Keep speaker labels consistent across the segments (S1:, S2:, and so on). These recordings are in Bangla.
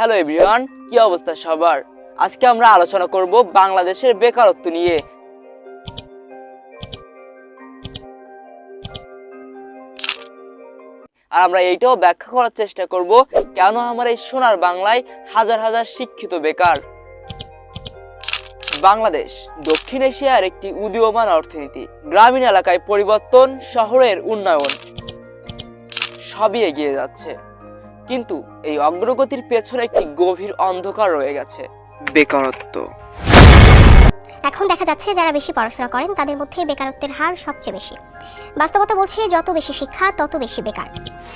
S1: হ্যালো এভরিওয়ান কি অবস্থা সবার? আজকে আমরা আলোচনা করব বাংলাদেশের বেকারত্ব নিয়ে। আর আমরা এইটাও ব্যাখ্যা করার চেষ্টা করব, কেন আমার এই সোনার বাংলায় হাজার হাজার শিক্ষিত বেকার? বাংলাদেশ, দক্ষিণ এশিয়ার একটি উদীয়মান অর্থনীতি। গ্রামীণ এলাকায় পরিবর্তন, শহরের উন্নয়ন। সবই এগিয়ে যাচ্ছে। কিন্তু এই অগ্রগতির পেছনে একটি গভীর অন্ধকার রয়ে গেছে। বেকারত্ব।
S2: এখন দেখা যাচ্ছে যারা বেশি পড়াশোনা করেন তাদের মধ্যে বেকারত্বের হার সবচেয়ে বেশি। বাস্তবতা বলছে যত বেশি শিক্ষা তত বেশি বেকার।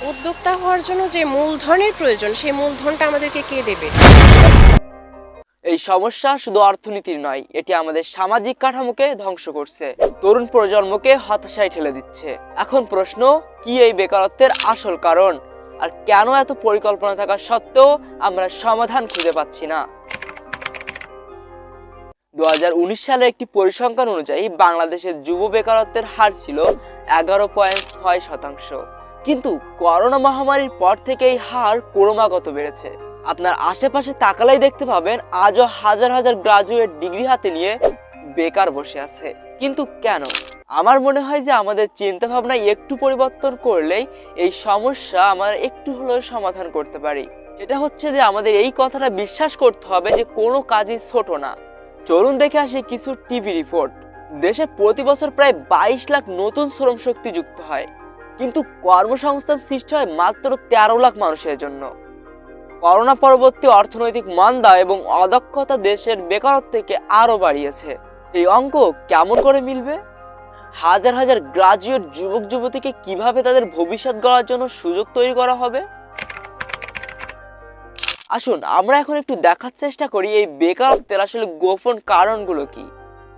S3: উদ্যোক্তা হওয়ার জন্য যে মূলধনের প্রয়োজন সেই মূলধনটা আমাদেরকে কে দেবে?
S1: এই সমস্যা শুধু অর্থনীতির নয় এটি আমাদের সামাজিক কাঠামোকে ধ্বংস করছে। তরুণ প্রজন্মকে হতাশায় ঠেলে দিচ্ছে। এখন প্রশ্ন কি এই বেকারত্বের আসল কারণ? আর কেন এত পরিকল্পনা থাকা সত্ত্বেও আমরা সমাধান খুঁজে পাচ্ছি না। দু সালের একটি পরিসংখ্যান অনুযায়ী বাংলাদেশের যুব বেকারত্বের হার ছিল এগারো পয়েন্ট ছয় শতাংশ। কিন্তু করোনা মহামারীর পর থেকে এই হার ক্রমাগত বেড়েছে। আপনার আশেপাশে তাকালেই দেখতে পাবেন আজও হাজার হাজার গ্রাজুয়েট ডিগ্রি হাতে নিয়ে বেকার বসে আছে। কিন্তু কেন? আমার মনে হয় যে আমাদের চিন্তা ভাবনায় একটু পরিবর্তন করলেই এই সমস্যা আমরা একটু হলেও সমাধান করতে পারি। সেটা হচ্ছে যে আমাদের এই কথাটা বিশ্বাস করতে হবে যে কোনো কাজই ছোট না। চলুন দেখে আসি কিছু টিভি রিপোর্ট। দেশে প্রতি বছর প্রায় বাইশ লাখ নতুন শ্রম শক্তি যুক্ত হয়। কিন্তু কর্মসংস্থান সৃষ্টি হয় মাত্র তেরো লাখ মানুষের জন্য। করোনা পরবর্তী অর্থনৈতিক মন্দা এবং অদক্ষতা দেশের বেকারত্বকে আরও বাড়িয়েছে। এই অঙ্ক কেমন করে মিলবে? হাজার হাজার গ্রাজুয়েট যুবক যুবতীকে কীভাবে তাদের ভবিষ্যৎ গড়ার জন্য সুযোগ তৈরি করা হবে? আসুন, আমরা এখন একটু দেখার চেষ্টা করি এই বেকারত্বের আসলে গোপন কারণগুলো কি।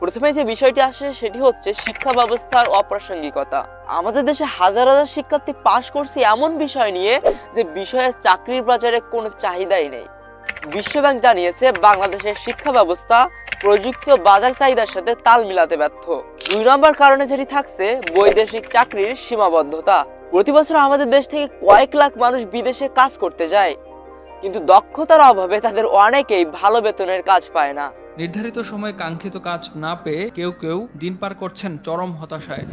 S1: প্রথমে যে বিষয়টি আসে সেটি হচ্ছে শিক্ষা ব্যবস্থার অপ্রাসঙ্গিকতা। আমাদের দেশে হাজার হাজার শিক্ষার্থী পাশ করছে এমন বিষয় নিয়ে যে বিষয়ে চাকরির বাজারে কোনো চাহিদাই নেই। বিশ্বব্যাংক জানিয়েছে, বাংলাদেশের শিক্ষা ব্যবস্থা প্রযুক্তি ও বাজার চাহিদার সাথে তাল মিলাতে ব্যর্থ। দুই নম্বর কারণে যেটি থাকছে বৈদেশিক চাকরির সীমাবদ্ধতা। প্রতি বছর আমাদের দেশ থেকে কয়েক লাখ মানুষ বিদেশে কাজ করতে যায়। কিন্তু দক্ষতার অভাবে তাদের অনেকেই ভালো বেতনের কাজ পায় না।
S4: নির্ধারিত সময়ে কাঙ্ক্ষিত কাজ না পেয়ে কেউ কেউ দিন পার করছেন চরম হতাশায়।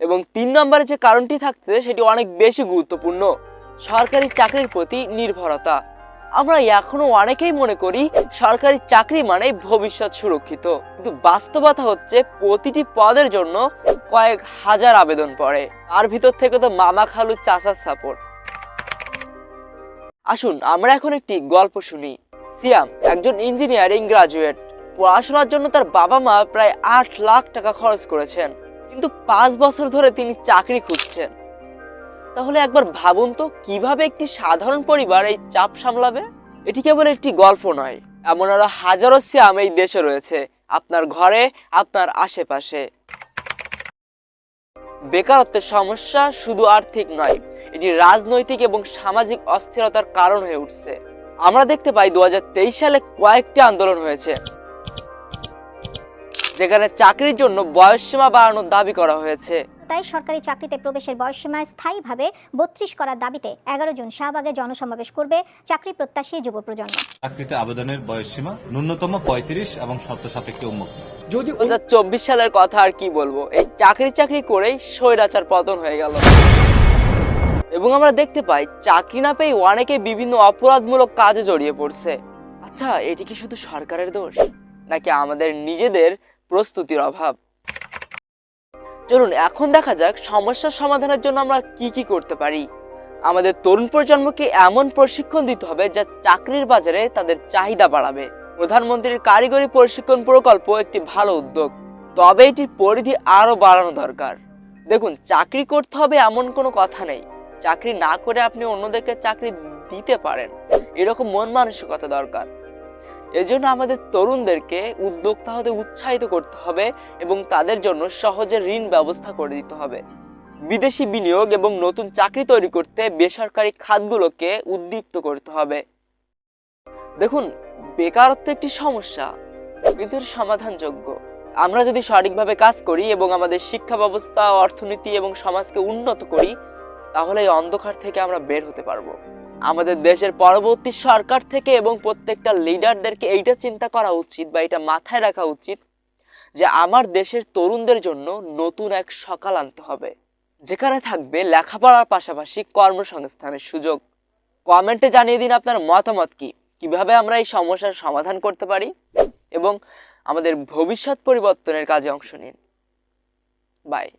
S1: এবং তিন নম্বরে যে কারণটি থাকছে সেটি অনেক বেশি গুরুত্বপূর্ণ। সরকারি চাকরির প্রতি নির্ভরতা। আমরা এখনও অনেকেই মনে করি সরকারি চাকরি মানে ভবিষ্যৎ সুরক্ষিত। কিন্তু বাস্তবতা হচ্ছে প্রতিটি পদের জন্য কয়েক হাজার আবেদন পড়ে। তার ভিতর থেকে তো মামা খালু চাচার সাপোর্ট আসুন, আমরা এখন একটি গল্প শুনি। সিয়াম, একজন ইঞ্জিনিয়ারিং গ্রাজুয়েট পড়াশোনার জন্য তার বাবা মা প্রায় আট লাখ টাকা খরচ করেছেন। কিন্তু পাঁচ বছর ধরে তিনি চাকরি খুঁজছেন। তাহলে একবার ভাবুন তো, কীভাবে একটি সাধারণ পরিবার এই চাপ সামলাবে? এটি কেবল একটি গল্প নয়, এমন আরও হাজারো সিয়াম এই দেশে রয়েছে, আপনার ঘরে, আপনার আশেপাশে। বেকারত্বের সমস্যা শুধু আর্থিক নয়, এটি রাজনৈতিক এবং সামাজিক অস্থিরতার কারণ হয়ে উঠছে। আমরা দেখতে পাই দু হাজার তেইশ সালে কয়েকটি আন্দোলন হয়েছে, যেখানে চাকরির জন্য বয়সসীমা বাড়ানোর দাবি করা হয়েছে।
S2: তাই সরকারি চাকরিতে প্রবেশের বয়সসীমা স্থায়ীভাবে বত্রিশ করার দাবিতে এগারো জুন শাহবাগে জনসমাবেশ করবে চাকরি প্রত্যাশী যুব প্রজন্ম।
S5: চাকরিতে আবেদনের বয়সসীমা ন্যূনতম পঁয়ত্রিশ এবং শর্ত সাপেক্ষে উন্মুক্ত।
S6: যদি
S1: দু চব্বিশ সালের কথা আর কি বলব? এই চাকরি চাকরি করেই স্বৈরাচার পতন হয়ে গেল। এবং আমরা দেখতে পাই চাকরি না পেয়ে অনেকে বিভিন্ন অপরাধমূলক কাজে জড়িয়ে পড়ছে। আচ্ছা এটি কি শুধু সরকারের দোষ নাকি আমাদের নিজেদের প্রস্তুতির অভাব? চলুন, এখন দেখা যাক সমস্যার সমাধানের জন্য আমরা কি কি করতে পারি। আমাদের তরুণ প্রজন্মকে এমন প্রশিক্ষণ দিতে হবে যা চাকরির বাজারে তাদের চাহিদা বাড়াবে। প্রধানমন্ত্রীর কারিগরি প্রশিক্ষণ প্রকল্প একটি ভালো উদ্যোগ, তবে এটির পরিধি আরও বাড়ানো দরকার। দেখুন, চাকরি করতে হবে এমন কোনো কথা নেই। চাকরি না করে আপনি অন্যদেরকে চাকরি দিতে পারেন। এরকম মন মানসিকতা দরকার। এজন্য আমাদের তরুণদেরকে উদ্যোক্তা হতে উৎসাহিত করতে হবে এবং তাদের জন্য সহজে ঋণ ব্যবস্থা করে দিতে হবে। বিদেশি বিনিয়োগ এবং নতুন চাকরি তৈরি করতে বেসরকারি খাতগুলোকে উদ্দীপ্ত করতে হবে। দেখুন, বেকারত্ব একটি সমস্যা, কিন্তু সমাধানযোগ্য। আমরা যদি সঠিকভাবে কাজ করি এবং আমাদের শিক্ষা ব্যবস্থা, অর্থনীতি এবং সমাজকে উন্নত করি, তাহলে এই অন্ধকার থেকে আমরা বের হতে পারব। আমাদের দেশের পরবর্তী সরকার থেকে এবং প্রত্যেকটা লিডারদেরকে এইটা চিন্তা করা উচিত বা এটা মাথায় রাখা উচিত যে আমার দেশের তরুণদের জন্য নতুন এক সকাল আনতে হবে। যেখানে থাকবে লেখাপড়ার পাশাপাশি কর্মসংস্থানের সুযোগ। কমেন্টে জানিয়ে দিন আপনার মতামত কি? কীভাবে আমরা এই সমস্যার সমাধান করতে পারি? এবং আমাদের ভবিষ্যৎ পরিবর্তনের কাজে অংশ নিন। বাই